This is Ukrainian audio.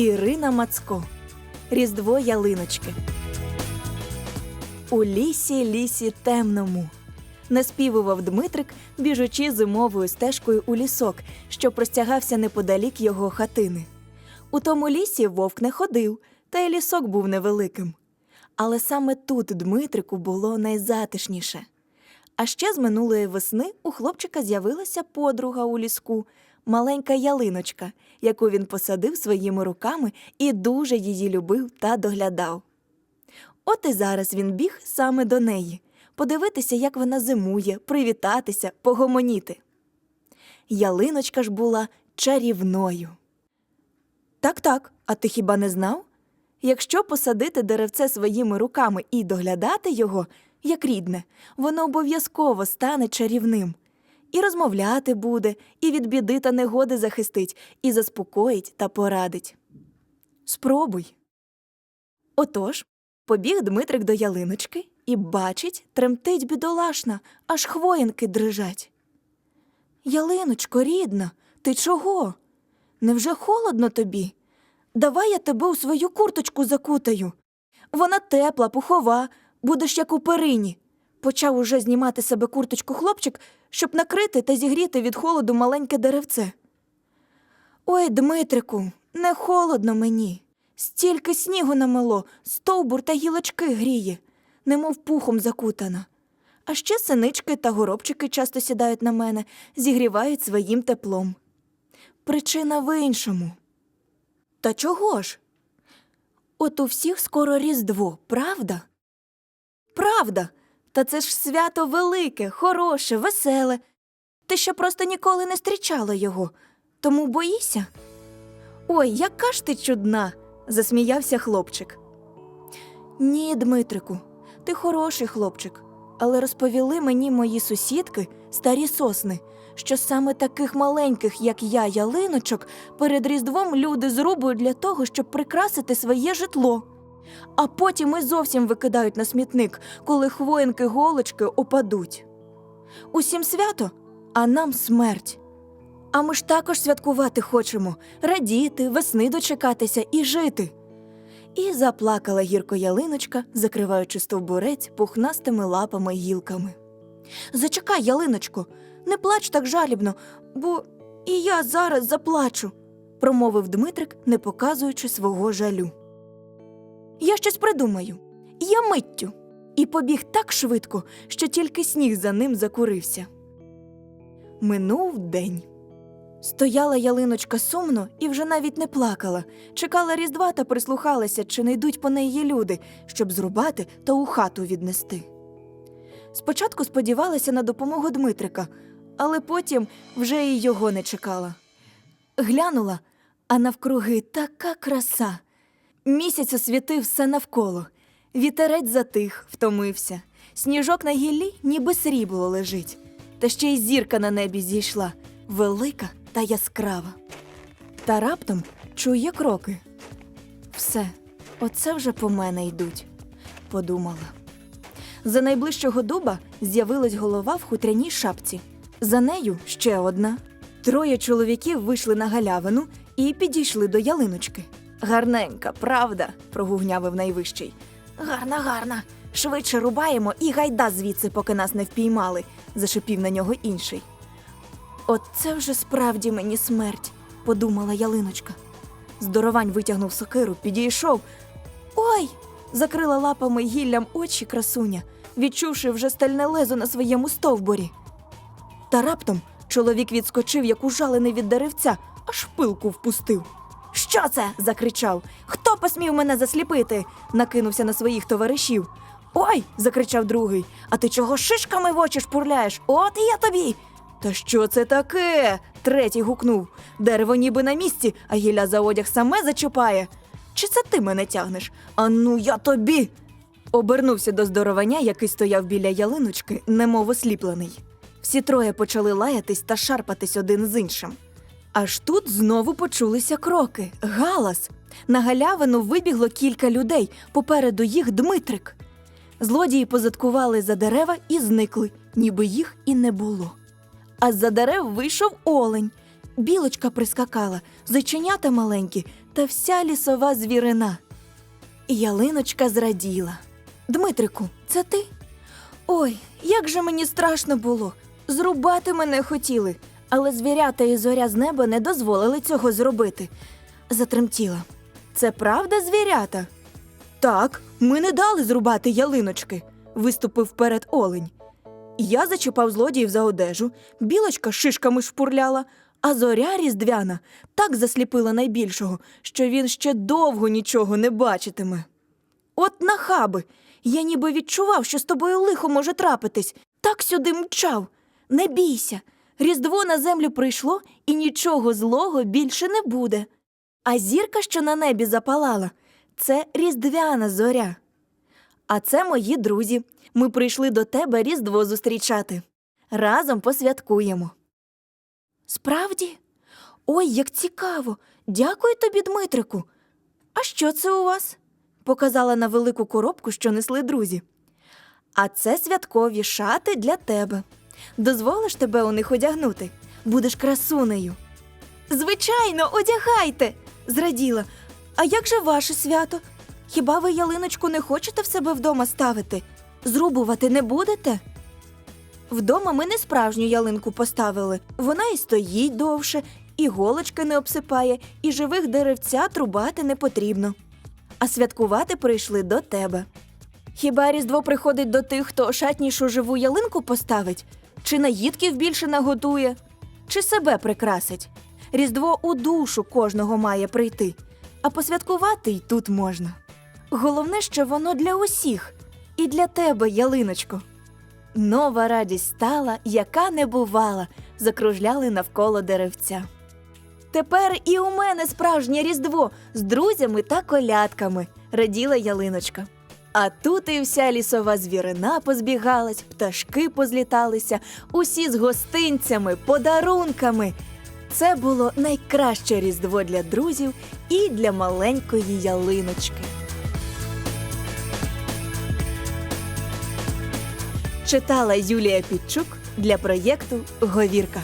Ірина Мацко. Різдво ялиночки. У лісі, лісі темному. Наспівував Дмитрик, біжучи зимовою стежкою у лісок, що простягався неподалік його хатини. У тому лісі вовк не ходив, та й лісок був невеликим. Але саме тут Дмитрику було найзатишніше. А ще з минулої весни у хлопчика з'явилася подруга у ліску, маленька ялиночка, яку він посадив своїми руками і дуже її любив та доглядав. От і зараз він біг саме до неї, подивитися, як вона зимує, привітатися, погомоніти. Ялиночка ж була чарівною. Так, так, а ти хіба не знав? Якщо посадити деревце своїми руками і доглядати його, як рідне, воно обов'язково стане чарівним. І розмовляти буде, і від біди та негоди захистить, і заспокоїть та порадить. Спробуй. Отож, побіг Дмитрик до ялиночки і бачить, тремтить бідолашна, аж хвоїнки дрижать. Ялиночко, рідна, ти чого? Невже холодно тобі? Давай я тебе у свою курточку закутаю. Вона тепла, пухова, будеш як у перині. Почав уже знімати себе курточку хлопчик, щоб накрити та зігріти від холоду маленьке деревце. Ой, Дмитрику, не холодно мені. Стільки снігу намело, стовбур та гілочки гріє, немов пухом закутана. А ще синички та горобчики часто сідають на мене, зігрівають своїм теплом. Причина в іншому. Та чого ж? От у всіх скоро Різдво, правда? Правда. Та це ж свято велике, хороше, веселе. Ти ще просто ніколи не зустрічала його, тому боїся. Ой, яка ж ти чудна, засміявся хлопчик. Ні, Дмитрику, ти хороший хлопчик, але розповіли мені мої сусідки, старі сосни, що саме таких маленьких, як я, ялиночок, перед Різдвом люди зрубують для того, щоб прикрасити своє житло. А потім і зовсім викидають на смітник, коли хвоїнки голочки опадуть. Усім свято, а нам смерть. А ми ж також святкувати хочемо, радіти, весни дочекатися і жити. І заплакала гірко ялиночка, закриваючи стовбурець пухнастими лапами гілками. Зачекай, ялиночко, не плач так жалібно, бо і я зараз заплачу, промовив Дмитрик, не показуючи свого жалю. Я щось придумаю. Я миттю. І побіг так швидко, що тільки сніг за ним закурився. Минув день. Стояла ялиночка сумно і вже навіть не плакала, чекала різдва та прислухалася, чи не йдуть по неї люди, щоб зрубати та у хату віднести. Спочатку сподівалася на допомогу Дмитрика, але потім вже і його не чекала. Глянула, а навкруги така краса. Місяць освітив все навколо. Вітерець затих, втомився. Сніжок на гіллі ніби срібло лежить. Та ще й зірка на небі зійшла, велика та яскрава. Та раптом чує кроки. Все, оце вже по мене йдуть, подумала. За найближчого дуба з'явилась голова в хутряній шапці. За нею ще одна. Троє чоловіків вийшли на галявину і підійшли до ялиночки. Гарненька, правда? прогугнявив найвищий. Гарна, гарна. Швидше рубаємо і гайда звідси, поки нас не впіймали, зашипів на нього інший. От це вже справді мені смерть, подумала ялиночка. Здоровань витягнув сокиру, підійшов. Ой! закрила лапами гіллям очі красуня, відчувши вже стальне лезо на своєму стовбурі. Та раптом чоловік відскочив, як ужалений від деревця, аж пилку впустив. Що це? закричав. Хто посмів мене засліпити? накинувся на своїх товаришів. Ой. закричав другий. А ти чого шишками в очі шпурляєш? От і я тобі. Та що це таке? третій гукнув. Дерево ніби на місці, а гілля за одяг саме зачіпає. Чи це ти мене тягнеш? А ну я тобі. Обернувся до здоровання, який стояв біля ялиночки, немов осліплений. Всі троє почали лаятись та шарпатись один з іншим. Аж тут знову почулися кроки, галас. На галявину вибігло кілька людей, попереду їх Дмитрик. Злодії позадкували за дерева і зникли, ніби їх і не було. А з-за дерев вийшов олень. Білочка прискакала, зайченята маленькі та вся лісова звірина. Ялиночка зраділа. Дмитрику, це ти? Ой, як же мені страшно було. Зрубати мене хотіли, але звірята і зоря з неба не дозволили цього зробити. Затремтіла. Це правда, звірята? Так, ми не дали зрубати ялиночки, виступив вперед олень. Я зачіпав злодіїв за одежу, білочка шишками шпурляла, а зоря різдвяна так засліпила найбільшого, що він ще довго нічого не бачитиме. От нахаби! Я ніби відчував, що з тобою лихо може трапитись. Так сюди мчав. Не бійся. Різдво на землю прийшло і нічого злого більше не буде. А зірка, що на небі запалала, це різдвяна зоря. А це мої друзі. Ми прийшли до тебе Різдво зустрічати. Разом посвяткуємо. Справді? Ой, як цікаво. Дякую тобі, Дмитрику. А що це у вас? показала на велику коробку, що несли друзі. А це святкові шати для тебе. Дозволиш тебе у них одягнути? Будеш красунею. Звичайно, одягайте, зраділа. А як же ваше свято? Хіба ви ялиночку не хочете в себе вдома ставити? Зрубувати не будете? Вдома ми не справжню ялинку поставили. Вона і стоїть довше, і голочки не обсипає, і живих деревця трубати не потрібно. А святкувати прийшли до тебе. Хіба Різдво приходить до тих, хто шатнішу живу ялинку поставить? Чи наїдків більше наготує? Чи себе прикрасить? Різдво у душу кожного має прийти, а посвяткувати й тут можна. Головне, що воно для усіх, і для тебе, ялиночко. Нова радість стала, яка не бувала, закружляли навколо деревця. Тепер і у мене справжнє різдво з друзями та колядками, раділа ялиночка. А тут і вся лісова звірина позбігалась, пташки позліталися, усі з гостинцями, подарунками. Це було найкраще різдво для друзів і для маленької ялиночки. Читала Юлія Підчук для проєкту Говірка.